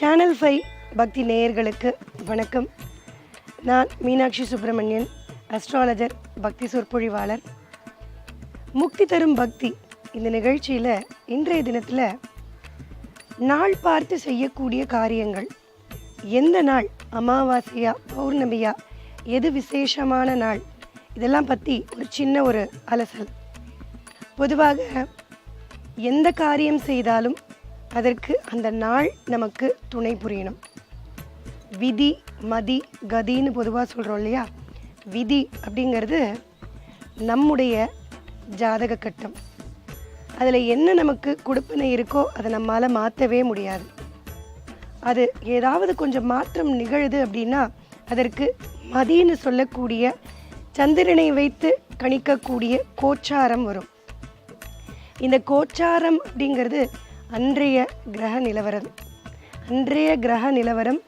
Channel five பக்தி நேயர்களுக்கு வணக்கம். நான் மீனாட்சி சுப்பிரமணியன் அஸ்ட்ராலஜர் பக்தி சொற்பொழிவாளர். முக்தி தரும் பக்தி இந்த நிகழ்ச்சியில் இன்றைய தினத்தில் நாள் பார்த்து செய்யக்கூடிய காரியங்கள். எந்த நாள்? அமாவாசையா பௌர்ணமியா? எது விசேஷமான நாள்? இதெல்லாம் பற்றி ஒரு சின்ன ஒரு அலசல். பொதுவாக எந்த காரியம் செய்தாலும் அதற்கு அந்த நாள் நமக்கு துணை புரியணும். விதி மதி கதின்னு பொதுவாக சொல்கிறோம் இல்லையா? விதி அப்படிங்கிறது நம்முடைய ஜாதக கட்டம். அதில் என்ன நமக்கு கொடுப்பனை இருக்கோ அதை நம்மால் மாற்றவே முடியாது. அது ஏதாவது கொஞ்சம் மாற்றம் நிகழுது அப்படின்னா அதற்கு மதின்னு சொல்லக்கூடிய சந்திரனை வைத்து கணிக்கக்கூடிய கோச்சாரம் வரும். இந்த கோச்சாரம் அப்படிங்கிறது அன்றைய கிரக நிலவரம். அன்றைய கிரக நிலவரம்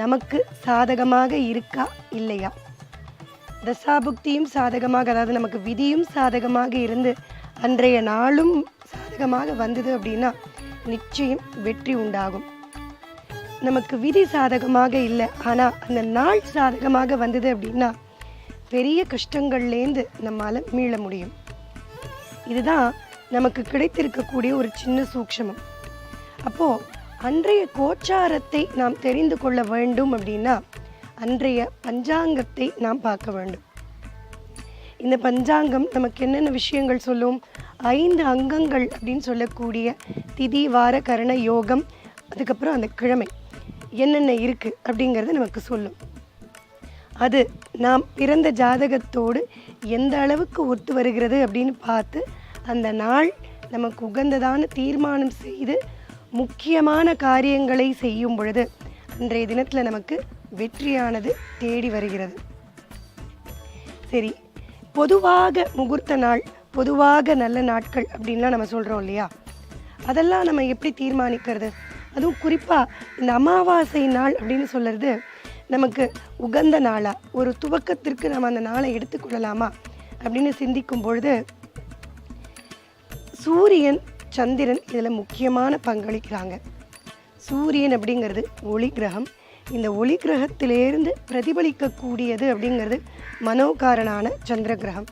நமக்கு சாதகமாக இருக்கா இல்லையா? தசாபுக்தியும் சாதகமாக அதாவது நமக்கு விதியும் சாதகமாக இருந்து அன்றைய நாளும் சாதகமாக வந்தது அப்படின்னா நிச்சயம் வெற்றி உண்டாகும். நமக்கு விதி சாதகமாக இல்லை ஆனால் அந்த நாள் சாதகமாக வந்தது அப்படின்னா பெரிய கஷ்டங்கள்லேருந்து நம்மால் மீள முடியும். இதுதான் நமக்கு கிடைத்திருக்கக்கூடிய ஒரு சின்ன சூக்ஷமம். அப்போது அன்றைய கோச்சாரத்தை நாம் தெரிந்து கொள்ள வேண்டும் அப்படின்னா அன்றைய பஞ்சாங்கத்தை நாம் பார்க்க வேண்டும். இந்த பஞ்சாங்கம் நமக்கு என்னென்ன விஷயங்கள் சொல்லும்? ஐந்து அங்கங்கள் அப்படின்னு சொல்லக்கூடிய திதி வார கரண யோகம் அதுக்கப்புறம் அந்த கிழமை. என்னென்ன இருக்குது அப்படிங்கிறது நமக்கு சொல்லும். அது நாம் பிறந்த ஜாதகத்தோடு எந்த அளவுக்கு ஒத்து வருகிறது அப்படின்னு பார்த்து அந்த நாள் நமக்கு உகந்ததான தீர்மானம் செய்து முக்கியமான காரியங்களை செய்யும் பொழுது அன்றைய தினத்தில் நமக்கு வெற்றியானது தேடி வருகிறது. சரி பொதுவாக முகூர்த்த நாள் பொதுவாக நல்ல நாட்கள் அப்படின்லாம் நம்ம சொல்கிறோம் இல்லையா? அதெல்லாம் நம்ம எப்படி தீர்மானிக்கிறது? அதுவும் குறிப்பாக இந்த அமாவாசை நாள் அப்படின்னு சொல்கிறது நமக்கு உகந்த நாளாக ஒரு துவக்கத்திற்கு நம்ம அந்த நாளை எடுத்துக்கொள்ளலாமா அப்படின்னு சிந்திக்கும் பொழுது சூரியன் சந்திரன் இதில் முக்கியமான பங்களிக்கிறாங்க. சூரியன் அப்படிங்கிறது ஒளி கிரகம். இந்த ஒளி கிரகத்திலேருந்து பிரதிபலிக்கக்கூடியது அப்படிங்கிறது மனோகாரனான சந்திர கிரகம்.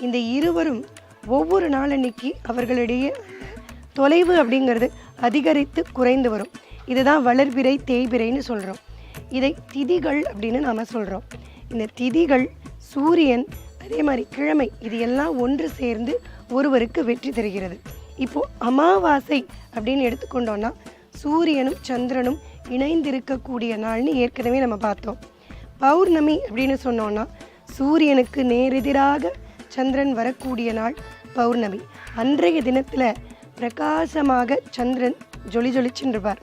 இந்த இருவரும் ஒவ்வொரு நாளன்னைக்கு அவர்களிடையே தொலைவு அப்படிங்கிறது அதிகரித்து குறைந்து வரும். இதுதான் வளர்பிறை தேய்பிறைன்னு சொல்கிறோம் இதை திதிகள் அப்படின்னு நாம் சொல்கிறோம் இந்த திதிகள் சூரியன் அதே மாதிரி கிழமை இது எல்லாம் ஒன்று சேர்ந்து ஒருவருக்கு வெற்றி தருகிறது. இப்போ அமாவாசை அப்படின்னு எடுத்துக்கொண்டோன்னா சூரியனும் சந்திரனும் இணைந்திருக்கக்கூடிய நாள்னு ஏற்கனவே நம்ம பார்த்தோம். பௌர்ணமி அப்படின்னு சொன்னோன்னா சூரியனுக்கு நேரெதிராக சந்திரன் வரக்கூடிய நாள் பௌர்ணமி. அன்றைய தினத்தில் பிரகாசமாக சந்திரன் ஜொலி ஜொலிச்சுருப்பார்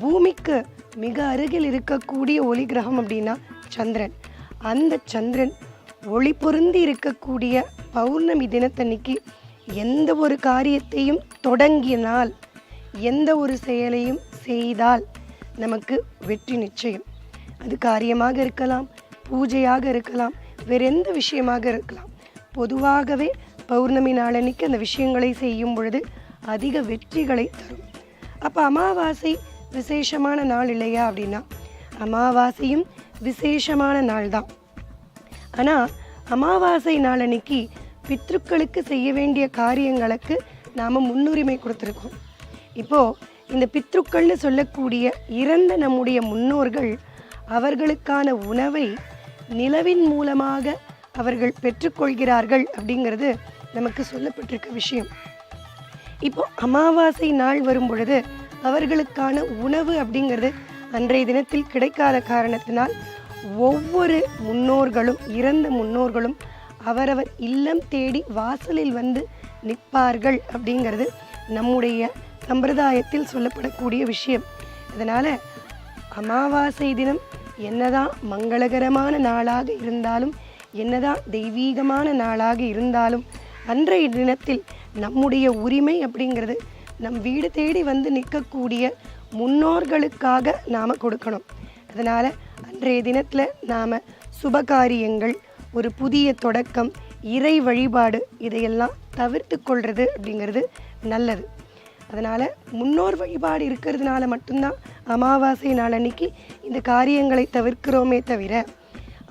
பூமிக்கு மிக அருகில் இருக்கக்கூடிய ஒளி கிரகம் அப்படின்னா சந்திரன். அந்த சந்திரன் ஒளி பொருந்தி இருக்கக்கூடிய பௌர்ணமி தினத்தன்னைக்கு எந்த ஒரு காரியத்தையும் தொடங்கினால் எந்த ஒரு செயலையும் செய்தால் நமக்கு வெற்றி நிச்சயம். அது காரியமாக இருக்கலாம் பூஜையாக இருக்கலாம் வேற எந்த விஷயமாக இருக்கலாம். பொதுவாகவே பௌர்ணமி நாளன்னைக்கு அந்த விஷயங்களை செய்யும் பொழுது அதிக வெற்றிகளை தரும். அப்போ அமாவாசை விசேஷமான நாள் இல்லையா அப்படின்னா அமாவாசையும் விசேஷமான நாள் தான் ஆனால் அமாவாசை நாளன்னைக்கு பித்ருக்களுக்கு செய்ய வேண்டிய காரியங்களுக்கு நாம் முன்னுரிமை கொடுத்துருக்கோம். இப்போது இந்த பித்ருக்கள்னு சொல்லக்கூடிய இறந்த நம்முடைய முன்னோர்கள் அவர்களுக்கான உணவை நிலவின் மூலமாக அவர்கள் பெற்றுக்கொள்கிறார்கள் அப்படிங்கிறது நமக்கு சொல்லப்பட்டிருக்க விஷயம். இப்போ அமாவாசை நாள் வரும் பொழுது அவர்களுக்கான உணவு அப்படிங்கிறது அன்றைய தினத்தில் கிடைக்காத காரணத்தினால் ஒவ்வொரு முன்னோர்களும் இறந்த முன்னோர்களும் அவரவர் இல்லம் தேடி வாசலில் வந்து நிற்பார்கள் அப்படிங்கிறது நம்முடைய சம்பிரதாயத்தில் சொல்லப்படக்கூடிய விஷயம். அதனால் அமாவாசை தினம் என்னதான் மங்களகரமான நாளாக இருந்தாலும் என்னதான் தெய்வீகமான நாளாக இருந்தாலும் அன்றைய தினத்தில் நம்முடைய உரிமை அப்படிங்கிறது நம் வீடு தேடி வந்து நிற்கக்கூடிய முன்னோர்களுக்காக நாம் கொடுக்கணும். அதனால் அன்றைய தினத்தில் நாம் சுபகாரியங்கள் ஒரு புதிய தொடக்கம் இறை வழிபாடு இதையெல்லாம் தவிர்த்து கொள்வது அப்படிங்கிறது நல்லது. அதனால் முன்னோர் வழிபாடு இருக்கிறதுனால மட்டும்தான் அமாவாசை நாள் அன்னைக்கு இந்த காரியங்களை தவிர்க்கிறோமே தவிர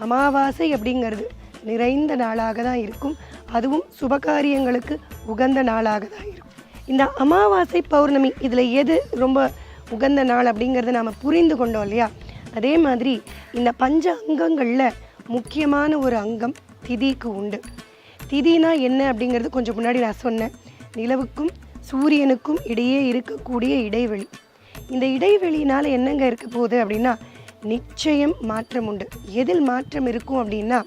அமாவாசை அப்படிங்கிறது நிறைந்த நாளாக தான் இருக்கும். அதுவும் சுபகாரியங்களுக்கு உகந்த நாளாக தான் இருக்கும். இந்த அமாவாசை பௌர்ணமி இதில் எது ரொம்ப உகந்த நாள் அப்படிங்கிறத நாம் புரிந்து கொண்டோம் இல்லையா? அதே மாதிரி இந்த பஞ்ச அங்கங்களில் முக்கியமான ஒரு அங்கம் திதிக்கு உண்டு. திதினா என்ன அப்படிங்கிறது கொஞ்சம் முன்னாடி நான் சொன்னேன். நிலவுக்கும் சூரியனுக்கும் இடையே இருக்கக்கூடிய இடைவெளி. இந்த இடைவெளியினால் என்னங்க இருக்க போகுது அப்படின்னா நிச்சயம் மாற்றம் உண்டு. எதில் மாற்றம் இருக்கும் அப்படின்னா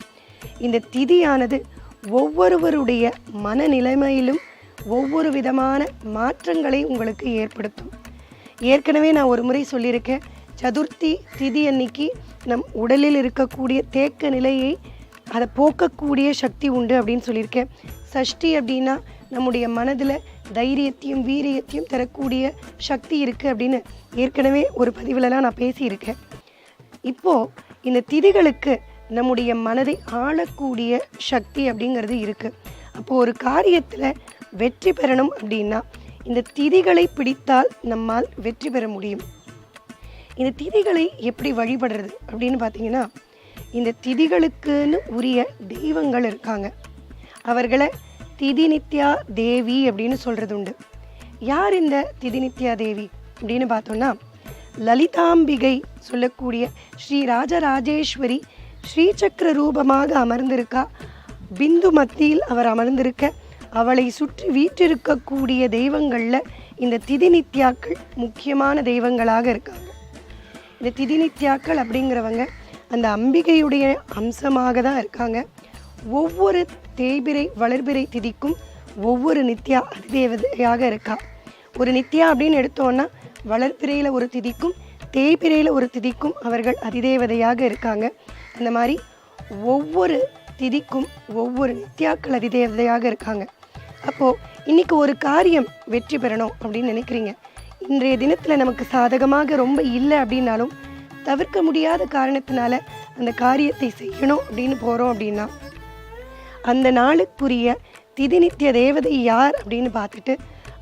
இந்த திதியானது ஒவ்வொருவருடைய மனநிலைமையிலும் ஒவ்வொரு விதமான மாற்றங்களை உங்களுக்கு ஏற்படுத்தும். ஏற்கனவே நான் ஒரு முறை சொல்லியிருக்கேன் சதுர்த்தி திதி அன்னைக்கு நம் உடலில் இருக்கக்கூடிய தேக்க நிலையை அதை போக்கக்கூடிய சக்தி உண்டு அப்படின்னு சொல்லியிருக்கேன். சஷ்டி அப்படின்னா நம்முடைய மனதில் தைரியத்தையும் வீரியத்தையும் தரக்கூடிய சக்தி இருக்குது அப்படின்னு ஏற்கனவே ஒரு பதிவிலலாம் நான் பேசியிருக்கேன். இப்போது இந்த திதிகளுக்கு நம்முடைய மனதை ஆளக்கூடிய சக்தி அப்படிங்கிறது இருக்குது அப்போது ஒரு காரியத்தில் வெற்றி பெறணும் அப்படின்னா இந்த திதிகளை பிடித்தால் நம்மால் வெற்றி பெற முடியும். இந்த திதிகளை எப்படி வழிபடுறது அப்படின்னு பார்த்தீங்கன்னா இந்த திதிகளுக்குன்னு உரிய தெய்வங்கள் இருக்காங்க. அவர்களை திதி நித்யா தேவி அப்படின்னு சொல்கிறது உண்டு. யார் இந்த திதி நித்யா தேவி அப்படின்னு பார்த்தோம்னா லலிதாம்பிகை சொல்லக்கூடிய ஸ்ரீ ராஜராஜேஸ்வரி ஸ்ரீசக்கர ரூபமாக அமர்ந்திருக்கா. பிந்து மத்தியில் அவர் அமர்ந்திருக்க அவளை சுற்றி வீற்றிருக்கக்கூடிய தெய்வங்களில் இந்த திதி நித்யாக்கள் முக்கியமான தெய்வங்களாக இருக்காங்க. இந்த திதி நித்யாக்கள் அப்படிங்கிறவங்க அந்த அம்பிகையுடைய அம்சமாக தான் இருக்காங்க. ஒவ்வொரு தேய்பிரை வளர்பிறை திதிக்கும் ஒவ்வொரு நித்யா அதிதேவதையாக இருக்கா. ஒரு நித்யா அப்படின்னு எடுத்தோன்னா வளர்பிறையில் ஒரு திதிக்கும் தேய்பிறையில் ஒரு திதிக்கும் அவர்கள் அதிதேவதையாக இருக்காங்க. அந்த மாதிரி ஒவ்வொரு திதிக்கும் ஒவ்வொரு நித்யாக்கள் அதிதேவதையாக இருக்காங்க. அப்போது இன்னைக்கு ஒரு காரியம் வெற்றி பெறணும் அப்படின்னு நினைக்கிறீங்க. இன்றைய தினத்தில் நமக்கு சாதகமாக ரொம்ப இல்லை அப்படின்னாலும் தவிர்க்க முடியாத காரணத்தினால அந்த காரியத்தை செய்யணும் அப்படின்னு போகிறோம் அப்படின்னா அந்த நாளுக்குரிய திதி நித்திய தேவதை யார் அப்படின்னு பார்த்துட்டு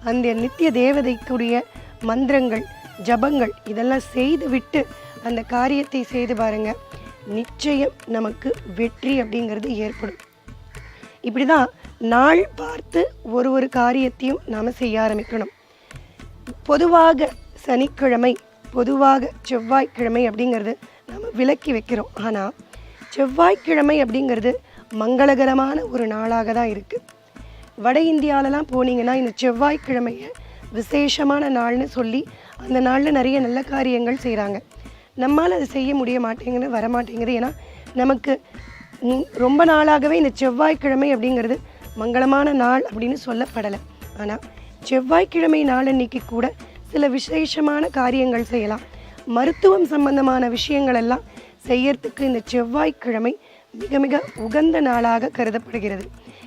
அந்த நித்திய தேவதைக்குரிய மந்திரங்கள் ஜபங்கள் இதெல்லாம் செய்து விட்டு அந்த காரியத்தை செய்து பாருங்க. நிச்சயம் நமக்கு வெற்றி அப்படிங்கிறது ஏற்படும். இப்படி தான் நாள் பார்த்து ஒரு ஒரு காரியத்தையும் நாம் செய்ய ஆரம்பிக்கணும். பொதுவாக சனிக்கிழமை பொதுவாக செவ்வாய்க்கிழமை அப்படிங்கிறது நம்ம விலக்கி வைக்கிறோம். ஆனால் செவ்வாய்க்கிழமை அப்படிங்கிறது மங்களகரமான ஒரு நாளாக தான் இருக்குது வட இந்தியாவிலலாம் போனீங்கன்னா இந்த செவ்வாய்க்கிழமையை விசேஷமான நாள்னு சொல்லி அந்த நாளில் நிறைய நல்ல காரியங்கள் செய்கிறாங்க நம்மால் அதை செய்ய முடிய மாட்டேங்குது வர மாட்டேங்குது. ஏன்னா நமக்கு ரொம்ப நாளாகவே இந்த செவ்வாய்க்கிழமை அப்படிங்கிறது மங்களமான நாள் அப்படின்னு சொல்லப்படலை. ஆனால் செவ்வாய்க்கிழமை நாளன்னைக்கு கூட சில விசேஷமான காரியங்கள் செய்யலாம். மருத்துவம் சம்பந்தமான விஷயங்கள் எல்லாம் செய்யறதுக்கு இந்த செவ்வாய்க்கிழமை மிக மிக உகந்த நாளாக கருதப்படுகிறது.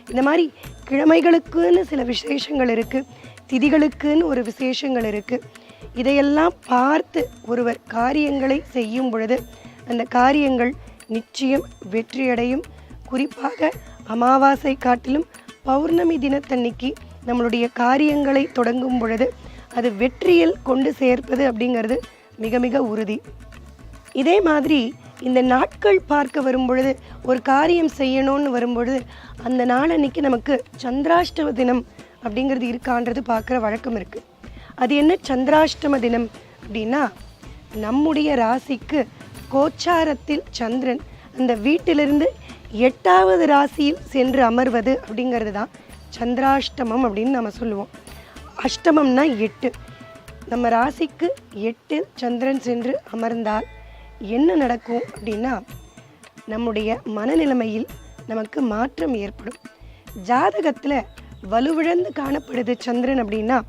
இந்த மாதிரி கிழமைகளுக்குன்னு சில விசேஷங்கள் இருக்குது திதிகளுக்குன்னு ஒரு விசேஷங்கள் இருக்குது இதையெல்லாம் பார்த்து ஒருவர் காரியங்களை செய்யும் பொழுது அந்த காரியங்கள் நிச்சயம் வெற்றியடையும். குறிப்பாக அமாவாசை காட்டிலும் பௌர்ணமி தினத்தன்னைக்கு நம்மளுடைய காரியங்களை தொடங்கும் பொழுது அது வெற்றியில் கொண்டு சேர்ப்பது அப்படிங்கிறது மிக மிக உறுதி. இதே மாதிரி இந்த நாட்கள் பார்க்க வரும்பொழுது ஒரு காரியம் செய்யணும்னு வரும்பொழுது அந்த நாள் அன்னைக்கு நமக்கு சந்திராஷ்டம தினம் அப்படிங்கிறது இருக்கான்றது பார்க்குற வழக்கம் இருக்குது அது என்ன சந்திராஷ்டம தினம் அப்படின்னா நம்முடைய ராசிக்கு கோச்சாரத்தில் சந்திரன் அந்த வீட்டிலிருந்து எட்டாவது ராசியில் சென்று அமர்வது அப்படிங்கிறது தான் சந்திராஷ்டமம் அப்படின்னு நம்ம சொல்லுவோம். அஷ்டமம்னா எட்டு. நம்ம ராசிக்கு எட்டு சந்திரன் சென்று அமர்ந்தால் என்ன நடக்கும் அப்படின்னா நம்முடைய மனநிலைமையில் நமக்கு மாற்றம் ஏற்படும். ஜாதகத்தில் வலுவிழந்து காணப்படுது சந்திரன் அப்படின்னா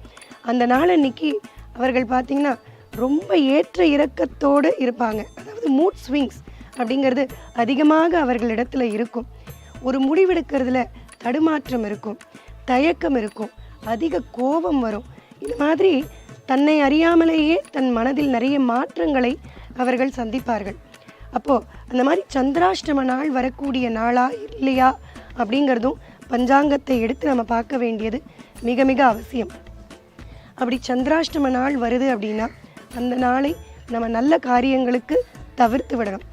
அந்த நாள் அன்னைக்கு அவர்கள் பார்த்திங்கன்னா ரொம்ப ஏற்ற இறக்கத்தோடு இருப்பாங்க. அதாவது மூட் ஸ்விங்ஸ் அப்படிங்கிறது அதிகமாக அவர்களிடத்தில் இருக்கும். ஒரு முடிவெடுக்கிறதுல தடுமாற்றம் இருக்கும் தயக்கம் இருக்கும் அதிக கோபம் வரும். இது மாதிரி தன்னை அறியாமலேயே தன் மனதில் நிறைய மாற்றங்களை அவர்கள் சந்திப்பார்கள். அப்போது அந்த மாதிரி சந்திராஷ்டம நாள் வரக்கூடிய நாளா இல்லையா அப்படிங்கிறதும் பஞ்சாங்கத்தை எடுத்து நம்ம பார்க்க வேண்டியது மிக மிக அவசியம். அப்படி சந்திராஷ்டம நாள் வருது அப்படின்னா அந்த நாளை நம்ம நல்ல காரியங்களுக்கு தவிர்த்து விடணும்.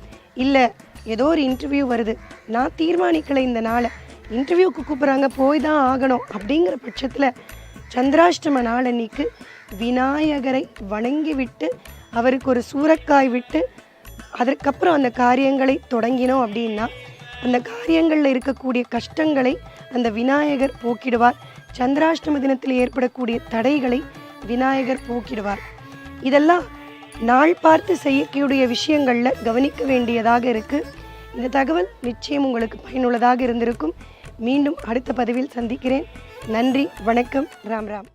இல்லை ஏதோ ஒரு இன்டர்வியூ வருது. நான் தீர்மானிக்கலை இந்த நாளை. இன்டர்வியூக்கு கூப்பிட்றாங்க போய் தான் ஆகணும். அப்படிங்கிற பட்சத்தில் சந்திராஷ்டம நாள் அன்னைக்கு விநாயகரை வணங்கிவிட்டு அவருக்கு ஒரு சூறக்காய் விட்டு அதற்கப்புறம் அந்த காரியங்களை தொடங்கினோம் அப்படின்னா அந்த காரியங்களில் இருக்கக்கூடிய கஷ்டங்களை அந்த விநாயகர் போக்கிடுவார். சந்திராஷ்டம தினத்தில் ஏற்படக்கூடிய தடைகளை விநாயகர் போக்கிடுவார். இதெல்லாம் நாள் பார்த்து செய்யக்கூடிய விஷயங்களில் கவனிக்க வேண்டியதாக இருக்குது இந்த தகவல் நிச்சயம் உங்களுக்கு பயனுள்ளதாக இருந்திருக்கும். மீண்டும் அடுத்த பதிவில் சந்திக்கிறேன். நன்றி வணக்கம் ராம் ராம்.